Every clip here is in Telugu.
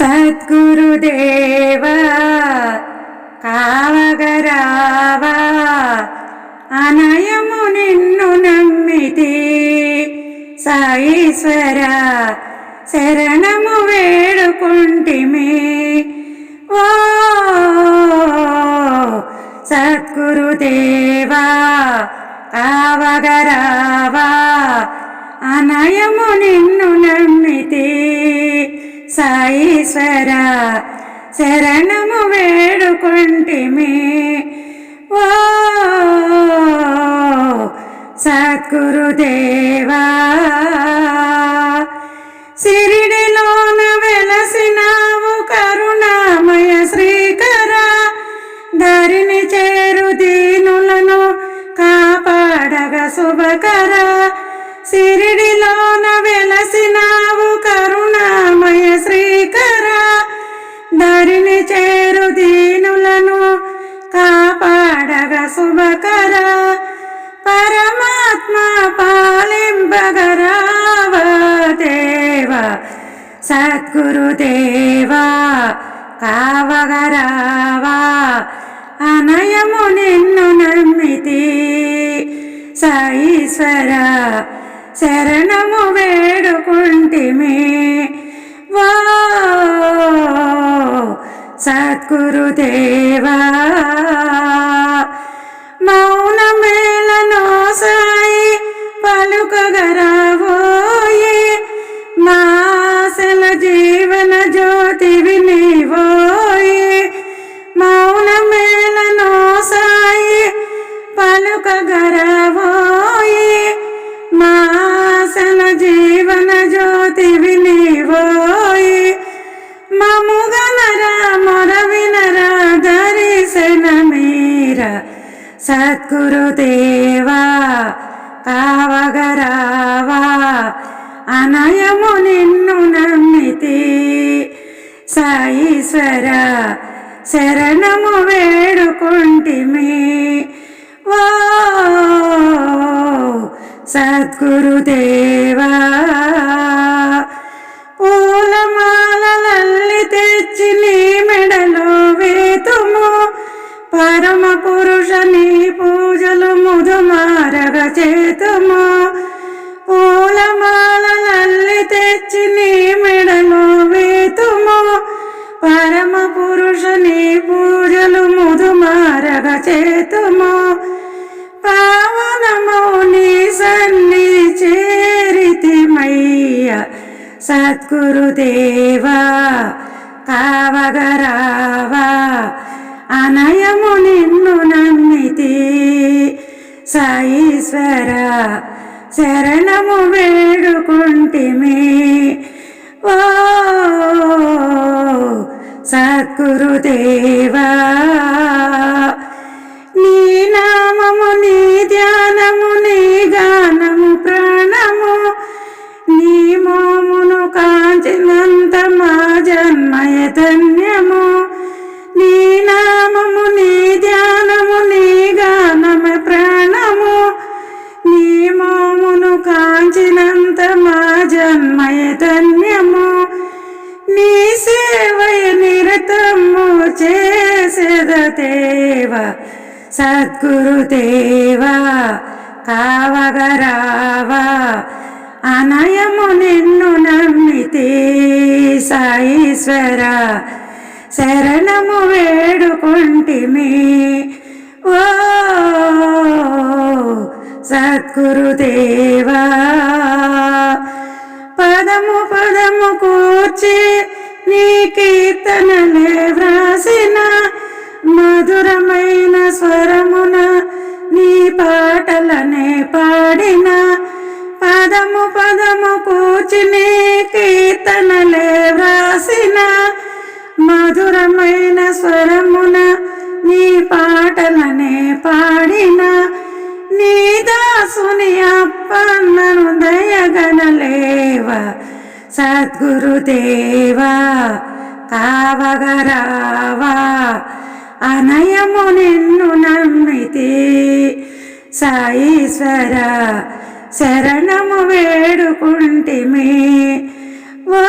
సద్గురుదేవా కావగరావా అనయము నిన్ను నమ్మితి. సాయిశ్వర శరణము వేడుకుంటిమి. ఓ సద్గురుదేవా కావగరావా అనయము నిన్ను నమ్మితి. సాయిశ్వరా శరణము వేడుకుంటిమి. ఓ సద్గురుదేవా సిరిడిలోన వెలసినావు కరుణామయ శ్రీకర. దారిని చేరు దీనులను కాపాడగ శుభకర. సిరిడిలోన వెలసినా శుభకర పరమాత్మ పాలింపగరావ దేవ సద్గురుదేవా కావగరావా అనయము నిన్ను నమ్మితి. సాయిశ్వర శరణము వేడుకుంటిమి. వా సద్గురుదేవా పలుకగరావోయే మాసల జీవన జ్యోతి నీవోయే మముగనరా మొరవినరా దరిశన మీర సద్గురుదేవా కావగరావా అనయము నిన్ను నమ్మితి. సాయిశ్వర శరణము వేడుకుంటిమి. ఓ సద్గురుదేవా పూలమాలల్లి తెచ్చి నీ మెడలో వేతుము. పరమ పురుష నీ పూజలు ముదుమారగ చేతుము. పూలమాలల్లి తెచ్చి నీ మెడలో వేతుము. పరమ పురుష నీ పూజలు ముదుమారగ చేతుము. సద్గురుదేవా కావగరావా అనయము నిన్ను నమ్మితి సాయిశ్వర శరణము వేడుకుంటిమి. ఓ సద్గురుదేవా జన్మయ ధన్యము నీ నామము నీ ధ్యానము నీ గానము ప్రాణము. నీ మోమును కాంచినంత మా జన్మయ ధన్యము. నీ సేవయ నిరతము చేసేదేవ సద్గురుదేవా కావగరావా. అనయము నిన్ను నమ్మితే సాయిశ్వర శరణము వేడుకుంటిమి. ఓ సద్గురుదేవా పదము పదము కూర్చి నీ కీర్తనలే వ్రాసిన మధురమైన స్వరమున నీ పాటలనే పాడిన. పదము పదము కూర్చి నీ కీర్తనలే మధురమైన స్వరమున నీ పాటలనే పాడిన. నీ దాసుని అప్పన్నను దయగనలేవ. సద్గురుదేవా కావగరావా. అనయము నిన్ను నమ్మితి సాయీశ్వర శరణము వేడుకుంటిమి. ఓ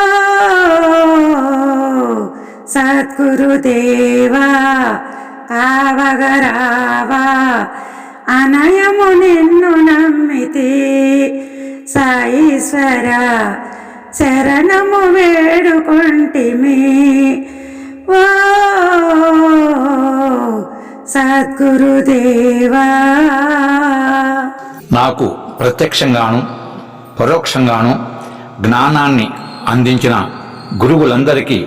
సద్గురుదేవా కావగరావా అనయము నిన్ను నమ్మితే సాయిశ్వర శరణము వేడుకొంటిమి. ఓ సద్గురుదేవా నాకు ప్రత్యక్షంగాను పరోక్షంగాను జ్ఞానాన్ని అందించిన గురువులందరికీ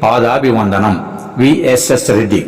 பாதாபிவந்தனம். V S S Reddy.